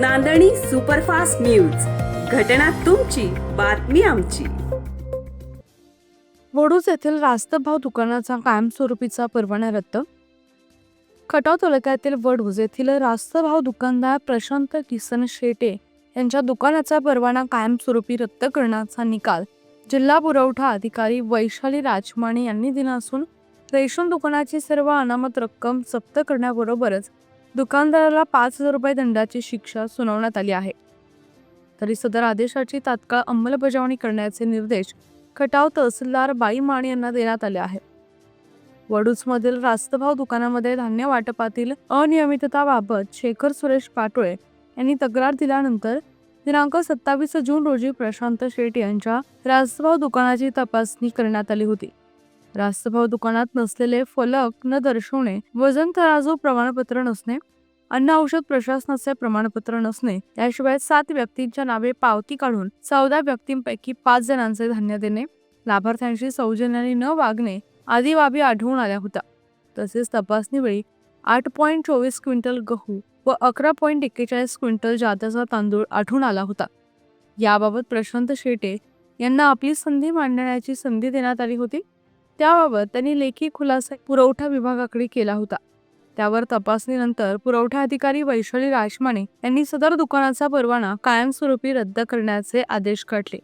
नांदणी superfast news. घटना तुमची बातमी आमची. वडूज येथील रास्त भाव दुकानाचा कायमस्वरूपीचा परवाना रद्द. खटाव तालुक्यातील वडूज येथील रास्त भाव दुकानदार प्रशांत किसन शेटे यांच्या दुकानाचा परवाना कायमस्वरूपी रद्द करण्याचा निकाल जिल्हा पुरवठा अधिकारी वैशाली राजमाने यांनी दिला असून रेशन दुकानाची सर्व अनामत रक्कम जप्त करण्याबरोबरच दुकानदाराला पाच हजार रुपये दंडाची शिक्षा सुनावण्यात आली आहे. तरी सदर आदेशाची तात्काळ अंमलबजावणी करण्याचे निर्देश खटाव तहसीलदार बाई माने यांना देण्यात आले आहे. वडूजमधील रास्तभाव दुकानामध्ये धान्य वाटपातील अनियमितताबाबत शेखर सुरेश पाटोळे यांनी तक्रार दिल्यानंतर दिनांक सत्तावीस जून रोजी प्रशांत शेट यांच्या रास्तभाव दुकानाची तपासणी करण्यात आली होती. रास्तभाव दुकानात नसलेले फलक न दर्शवणे वजन तराजू प्रमाणपत्र नसणे अन्न औषध प्रशासनाचे प्रमाणपत्र नसणे याशिवाय सात व्यक्तींच्या नावे पावती काढून चौदा व्यक्तींपैकी पाच जणांचे धान्य देणे लाभार्थ्यांशी सौजन्याने न वागणे आदी बाबी आढळून आल्या होत्या. तसेच तपासणीवेळी आठ पॉईंट चोवीस क्विंटल गहू व अकरा पॉईंट एक्केचाळीस क्विंटल जात्याचा तांदूळ आढळून आला होता. याबाबत प्रशांत शेटे यांना आपली संधी मांडण्याची संधी देण्यात आली होती. त्याबाबत त्यांनी लेखी खुलासा पुरवठा विभागाकडे केला होता. त्यावर तपासणीनंतर पुरवठा अधिकारी वैशाली राजमाने यांनी सदर दुकानाचा परवाना कायमस्वरूपी रद्द करण्याचे आदेश काढले.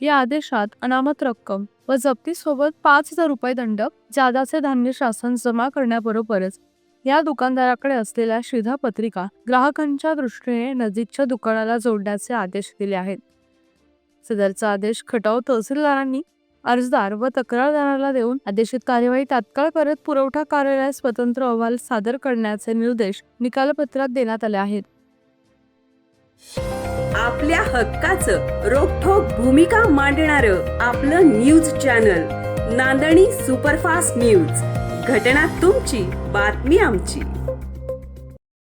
या आदेशात अनामत रक्कम व जप्तीसोबत पाच हजार रुपये दंड जादाचे धान्य शासन जमा करण्याबरोबरच या दुकानदाराकडे असलेल्या शिधापत्रिका ग्राहकांच्या दृष्टीने नजीकच्या दुकानाला जोडण्याचे आदेश दिले आहेत. सदरचा आदेश खटाव तहसीलदारांनी अर्जदार व तक्रारदाराला देऊन आदेशित कार्यवाही तात्काळ करत पुरवठा कार्यालयात स्वतंत्र अहवाल सादर करण्याचे निर्देश निकालपत्रात देण्यात आले आहेत. आपल्या हक्काचं रोखोक भूमिका मांडणार आपलं न्यूज चॅनल नांदणी सुपरफास्ट न्यूज. घटना तुमची बातमी आमची.